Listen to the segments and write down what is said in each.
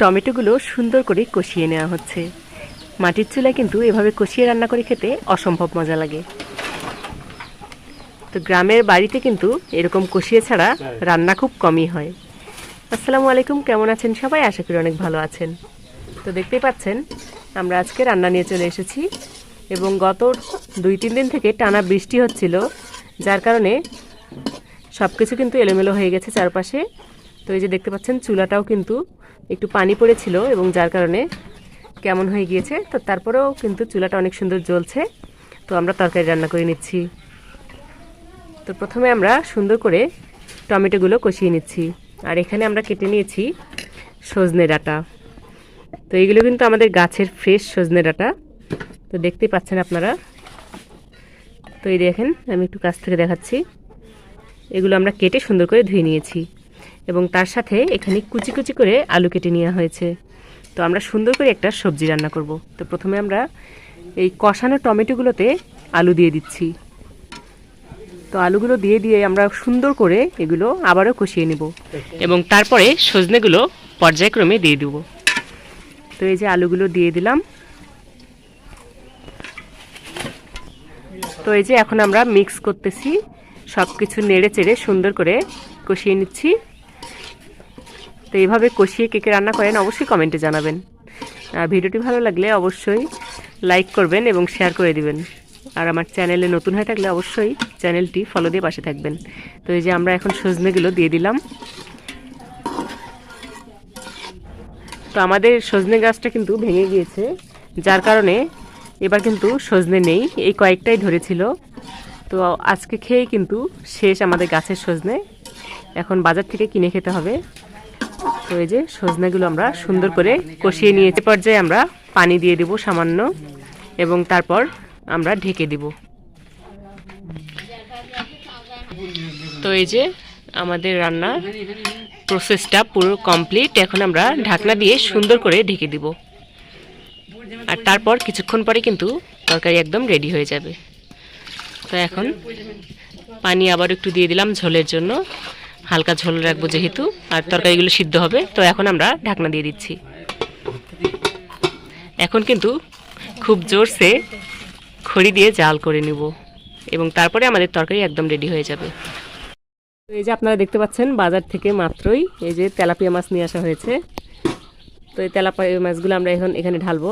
টমেটোগুলো সুন্দর করে কষিয়ে নেওয়া হচ্ছে। মাটির চুলায় কিন্তু এভাবে কষিয়ে রান্না করে খেতে অসম্ভব মজা লাগে। তো গ্রামের বাড়িতে কিন্তু এরকম কষিয়ে ছাড়া রান্না খুব কমই হয়। আসসালামু আলাইকুম কেমন আছেন সবাই? আশা করি অনেক ভালো আছেন। তো দেখতেই পাচ্ছেন আমরা আজকে রান্না নিয়ে চলে এসেছি এবং গত দুই তিন দিন থেকে টানা বৃষ্টি হচ্ছিল যার কারণে সব কিছু কিন্তু এলোমেলো হয়ে গেছে চারপাশে। তো এই যে দেখতে পাচ্ছেন, চুলাটাও কিন্তু একটু পানি পড়েছিল এবং যার কারণে কেমন হয়ে গিয়েছে। তো তারপরেও কিন্তু চুলাটা অনেক সুন্দর জ্বলছে। তো আমরা তরকারি রান্না করে নিচ্ছি। তো প্রথমে আমরা সুন্দর করে টমেটোগুলো কষিয়ে নিচ্ছি। আর এখানে আমরা কেটে নিয়েছি সজনে ডাটা। তো এইগুলো কিন্তু আমাদের গাছের ফ্রেশ সজনে ডাটা। তো দেখতেই পাচ্ছেন আপনারা। তো এই দেখেন, আমি একটু কাছ থেকে দেখাচ্ছি। এগুলো আমরা কেটে সুন্দর করে ধুয়ে নিয়েছি। এবং তার সাথে এখানে কুচি কুচি করে আলু কেটে নেওয়া হয়েছে। তো আমরা সুন্দর করে একটা সবজি রান্না করব। তো প্রথমে আমরা এই কষানো টমেটোগুলোতে আলু দিয়ে দিচ্ছি। তো আলুগুলো দিয়ে দিয়ে আমরা সুন্দর করে এগুলো আবারও কষিয়ে নেব এবং তারপরে সজনেগুলো পর্যায়ক্রমে দিয়ে দেব। তো এই যে আলুগুলো দিয়ে দিলাম। তো এই যে এখন আমরা মিক্স করতেছি। সব কিছু নেড়ে চেড়ে সুন্দর করে কষিয়ে নিচ্ছি। তো এইভাবে কষিয়ে কেকে রান্না করেন অবশ্যই কমেন্টে জানাবেন। আর ভিডিওটি ভালো লাগলে অবশ্যই লাইক করবেন এবং শেয়ার করে দিবেন। আর আমার চ্যানেলে নতুন হয়ে থাকলে অবশ্যই চ্যানেলটি ফলো দিয়ে পাশে থাকবেন। তো এই যে আমরা এখন সজনেগুলো দিয়ে দিলাম। তো আমাদের সজনে গাছটা কিন্তু ভেঙে গিয়েছে, যার কারণে এবার কিন্তু সজনে নেই, এই কয়েকটাই ধরেছিল। তো আজকে খেয়েই কিন্তু শেষ আমাদের গাছের সজনে। এখন বাজার থেকে কিনে খেতে হবে। তো এই যে সজনেগুলো আমরা সুন্দর করে কষিয়ে নিয়েছি। পর্যায়ে আমরা পানি দিয়ে দেব সামান্য এবং তারপর আমরা ঢেকে দিব। তো এই যে আমাদের রান্নার প্রসেসটা পুরো কমপ্লিট এখন আমরা ঢাকনা দিয়ে সুন্দর করে ঢেকে দিব। আর তারপর কিছুক্ষণ পরে কিন্তু তরকারি একদম রেডি হয়ে যাবে। তো এখন পানি আবার একটু দিয়ে দিলাম ঝোলের জন্য। হালকা ঝোল রাখব যেহেতু, আর তরকারিগুলো সিদ্ধ হবে, তো এখন আমরা ঢাকনা দিয়ে দিচ্ছি। এখন কিন্তু খুব জোরসে খড়ি দিয়ে জাল করে নিব, এবং তারপরে আমাদের তরকারি একদম রেডি হয়ে যাবে। এই যে আপনারা দেখতে পাচ্ছেন, বাজার থেকে মাত্রই এই যে তেলাপিয়া মাছ নিয়ে আসা হয়েছে। তো এই তেলাপিয়া মাছগুলো আমরা এখন এখানে ঢালবো।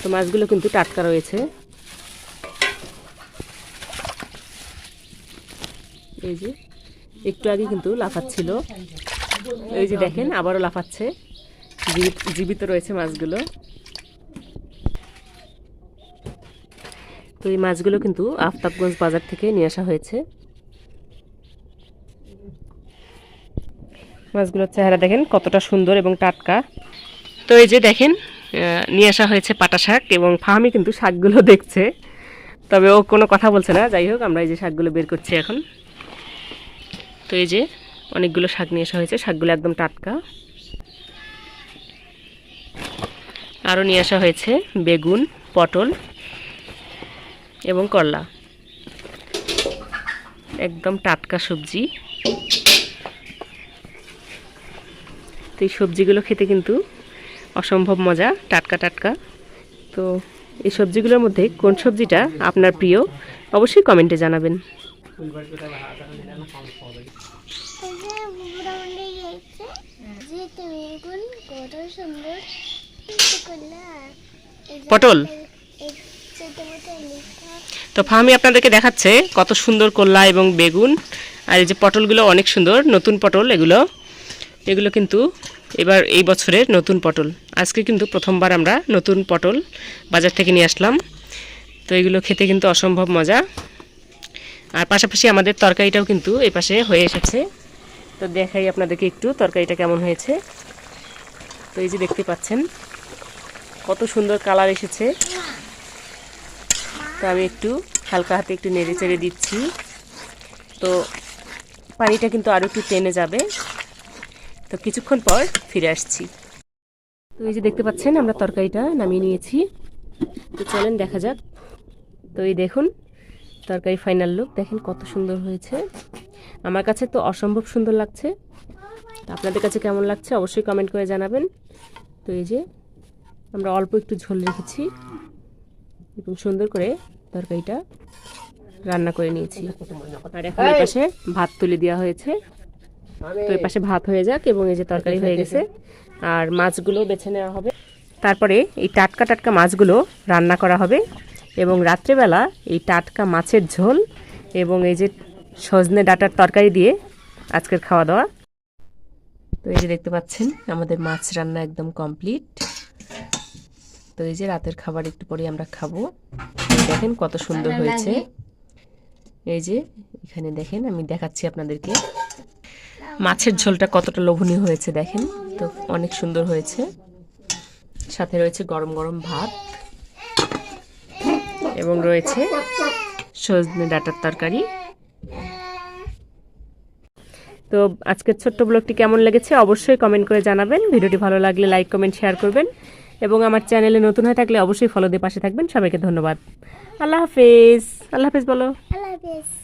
তো মাছগুলো কিন্তু টাটকা রয়েছে। এই যে, একটু আগে কিন্তু লাফাচ্ছিল। এই যে দেখেন, আবারও লাফাচ্ছে। জীবিত রয়েছে মাছগুলো। তো এই মাছগুলো কিন্তু আফতাবগঞ্জ বাজার থেকে নিয়ে আসা হয়েছে। মাছগুলোর চেহারা দেখেন কতটা সুন্দর এবং টাটকা। তো এই যে দেখেন নিয়ে আসা হয়েছে পাটা শাক এবং ফাহামি কিন্তু শাকগুলো দেখছে। তবে ও কোনো কথা বলছে না। যাই হোক, আমরা এই যে শাকগুলো বের করছি এখন। তো এই যে অনেকগুলো শাক নিয়ে আসা হয়েছে, শাকগুলো একদম টাটকা। আরও নিয়ে আসা হয়েছে বেগুন, পটল এবং করলা। একদম টাটকা সবজি। তো এই সবজিগুলো খেতে কিন্তু অসম্ভব মজা, টাটকা টাটকা। তো এই সবজিগুলোর মধ্যে কোন সবজিটা আপনার প্রিয়, অবশ্যই কমেন্টে জানাবেন। পটল? তো ফাহামি আপনাদেরকে দেখাচ্ছে কত সুন্দর করলা এবং বেগুন। আর এই যে পটলগুলো অনেক সুন্দর, নতুন পটল এগুলো। এগুলো কিন্তু এবার এই বছরের নতুন পটল। আজকে কিন্তু প্রথমবার আমরা নতুন পটল বাজার থেকে নিয়ে আসলাম। তো এগুলো খেতে কিন্তু অসম্ভব মজা। আর পাশাপাশি আমাদের তরকারিটাও কিন্তু এই পাশে হয়ে এসেছে। তো দেখাই আপনাদেরকে একটু তরকারিটা কেমন হয়েছে। তো এই যে দেখতে পাচ্ছেন, কত সুন্দর কালার এসেছে। তো আমি একটু হালকা হাতে একটু নেড়ে চেড়ে দিচ্ছি। তো পানিটা কিন্তু আরও একটু টেনে যাবে। তো কিছুক্ষণ পর ফিরে আসছি। তো এই যে দেখতে পাচ্ছেন, আমরা তরকারিটা নামিয়ে নিয়েছি। তো চলেন দেখা যাক। তো এই দেখুন তরকারি ফাইনাল লুক দেখেন কত সুন্দর হয়েছে। আমার কাছে তো অসম্ভব সুন্দর লাগছে। তো আপনাদের কাছে কেমন লাগছে অবশ্যই কমেন্ট করে জানাবেন। তো এই যে আমরা অল্প একটু ঝোল রেখেছি এবং সুন্দর করে তরকারিটা রান্না করে নিয়েছি। আর এখন এই পাশে ভাত তুলে দেওয়া হয়েছে। তো এই পাশে ভাত হয়ে যাক এবং এই যে তরকারি হয়ে গেছে। আর মাছগুলো বেছে নেওয়া হবে। তারপরে এই টাটকা টাটকা মাছগুলো রান্না করা হবে। এবং রাত্রেবেলা এই টাটকা মাছের ঝোল এবং এই যে সজনে ডাটার তরকারি দিয়ে আজকের খাওয়া দাওয়া তো এই যে দেখতে পাচ্ছেন আমাদের মাছ রান্না একদম কমপ্লিট। তো এই যে রাতের খাবার একটু পরে আমরা খাব। দেখেন কত সুন্দর হয়েছে। এই যে এখানে দেখেন আমি দেখাচ্ছি আপনাদেরকে। মাছের ঝোলটা কতটা লোভনীয় হয়েছে দেখেন। তো অনেক সুন্দর হয়েছে। সাথে রয়েছে গরম গরম ভাত। এবং রয়েছে সজনে ডাটার তরকারি। তো আজকের ছোট্ট ব্লগটি কেমন লেগেছে অবশ্যই কমেন্ট করে জানাবেন। ভিডিওটি ভালো লাগলে লাইক কমেন্ট শেয়ার করবেন। এবং আমার চ্যানেলে নতুন হয়ে থাকলে অবশ্যই ফলো দিয়ে পাশে থাকবেন। সবাইকে ধন্যবাদ। আল্লাহ হাফেজ। আল্লাহ হাফেজ বলো। আল্লাহ হাফেজ।